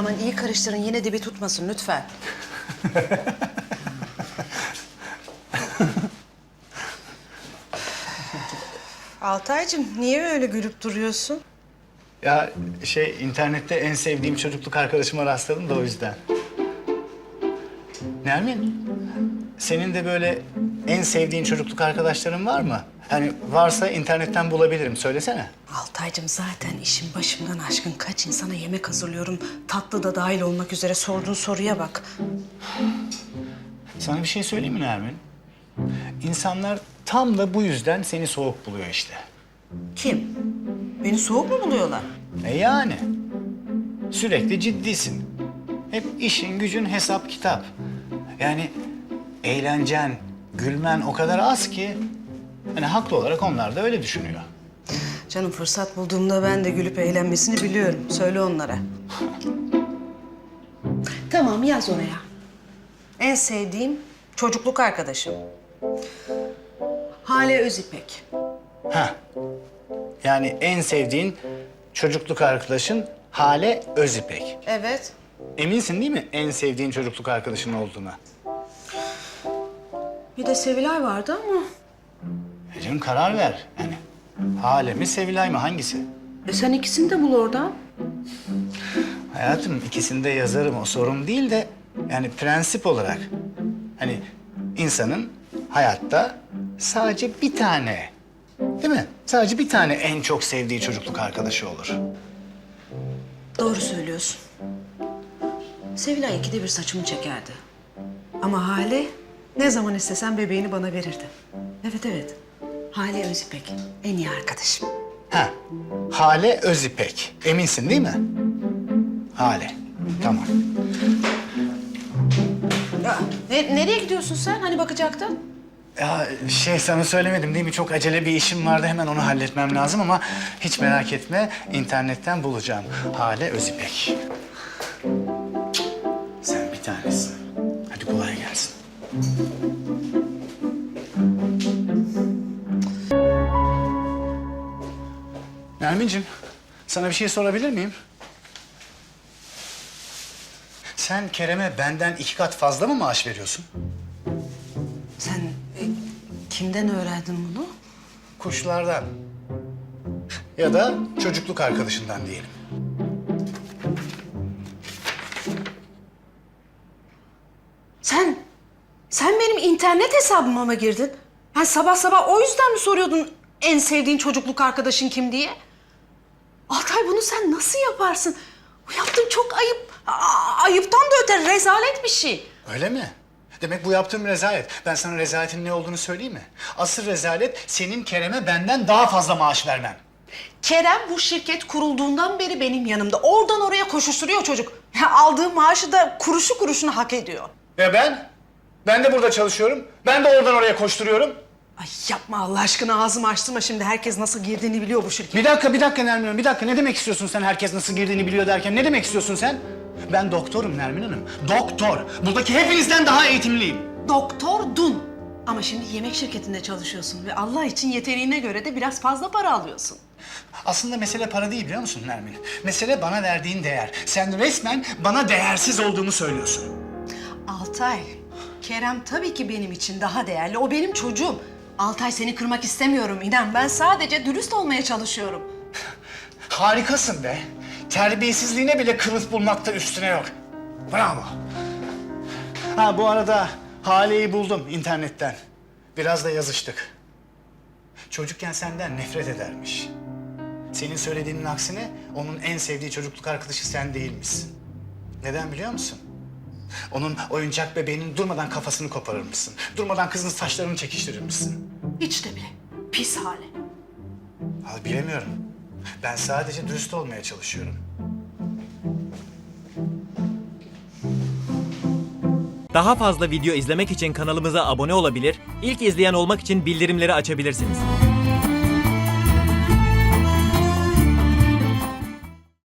Aman iyi karıştırın yine dibi tutmasın lütfen. Altaycığım niye öyle gülüp duruyorsun? Ya şey internette en sevdiğim çocukluk arkadaşıma rastladım da o yüzden. Nermin, senin de böyle en sevdiğin çocukluk arkadaşların var mı? Hani varsa internetten bulabilirim. Söylesene. Altaycığım zaten işin başımdan aşkın kaç insana yemek hazırlıyorum. Tatlı da dahil olmak üzere sorduğun soruya bak. Sana bir şey söyleyeyim mi Nermin? İnsanlar tam da bu yüzden seni soğuk buluyor işte. Kim? Beni soğuk mu buluyorlar? E yani. Sürekli ciddisin. Hep işin gücün hesap kitap. Yani eğlencen, gülmen o kadar az ki... Hani haklı olarak onlar da öyle düşünüyor. Canım fırsat bulduğumda ben de gülüp eğlenmesini biliyorum. Söyle onlara. tamam yaz oraya. En sevdiğim çocukluk arkadaşım. Hale Özipek. Heh. Yani en sevdiğin çocukluk arkadaşın Hale Özipek. Evet. Eminsin değil mi en sevdiğin çocukluk arkadaşın olduğuna? Bir de Sevilay vardı ama. E canım karar ver. Yani Hale mi Sevilay mı hangisi? E sen ikisini de bul oradan. Hayatım ikisini de yazarım o sorun değil de yani prensip olarak hani insanın hayatta sadece bir tane değil mi? Sadece bir tane en çok sevdiği çocukluk arkadaşı olur. Doğru söylüyorsun. Sevilay ikide bir saçımı çekerdi. Ama Hale ne zaman istesem bebeğini bana verirdi. Evet evet. Hale Özipek en iyi arkadaşım. Ha, Hale Özipek. Eminsin değil mi? Hale. Tamam. Ya, ne- nereye gidiyorsun sen? Hani bakacaktın? Ya şey sana söylemedim değil mi? Çok acele bir işim vardı. Hemen onu halletmem lazım ama hiç merak etme. internetten bulacağım. Hale Özipek. Sen bir tanesin. Hadi kolay gelsin. Nermin'cim, sana bir şey sorabilir miyim? Sen Kerem'e benden iki kat fazla mı maaş veriyorsun? Sen e, kimden öğrendin bunu? Kuşlardan. Ya da çocukluk arkadaşından diyelim. Sen, sen benim internet hesabıma mı girdin? Ha, sabah sabah o yüzden mi soruyordun en sevdiğin çocukluk arkadaşın kim diye? Altay bunu sen nasıl yaparsın? Bu yaptığın çok ayıp. Ayıptan da öte rezalet bir şey. Öyle mi? Demek bu yaptığım rezalet. Ben sana rezaletin ne olduğunu söyleyeyim mi? Asıl rezalet senin Kerem'e benden daha fazla maaş vermem. Kerem bu şirket kurulduğundan beri benim yanımda. Oradan oraya koşuşturuyor çocuk. Ya, aldığı maaşı da kuruşu kuruşuna hak ediyor. Ve ben? Ben de burada çalışıyorum. Ben de oradan oraya koşturuyorum. Ay yapma Allah aşkına ağzımı açtırma şimdi. Herkes nasıl girdiğini biliyor bu şirket. Bir dakika, bir dakika Nermin Hanım. Bir dakika. Ne demek istiyorsun sen herkes nasıl girdiğini biliyor derken? Ne demek istiyorsun sen? Ben doktorum Nermin Hanım. Doktor. Buradaki hepinizden daha eğitimliyim. Doktor Dun. Ama şimdi yemek şirketinde çalışıyorsun ve Allah için yeteneğine göre de biraz fazla para alıyorsun. Aslında mesele para değil biliyor musun Nermin? Mesele bana verdiğin değer. Sen resmen bana değersiz olduğumu söylüyorsun. Altay, Kerem tabii ki benim için daha değerli. O benim çocuğum. Altay seni kırmak istemiyorum inan. Ben sadece dürüst olmaya çalışıyorum. Harikasın be. Terbiyesizliğine bile kılıf bulmakta üstüne yok. Bravo. Ha bu arada Hale'yi buldum internetten. Biraz da yazıştık. Çocukken senden nefret edermiş. Senin söylediğinin aksine onun en sevdiği çocukluk arkadaşı sen değilmişsin. Neden biliyor musun? Onun oyuncak bebeğinin durmadan kafasını koparırmışsın. Durmadan kızın saçlarını çekiştirirmişsin. Hiç de bile. Pis hale. Ha, bilemiyorum. Ben sadece dürüst olmaya çalışıyorum. Daha fazla video izlemek için kanalımıza abone olabilir, ilk izleyen olmak için bildirimleri açabilirsiniz.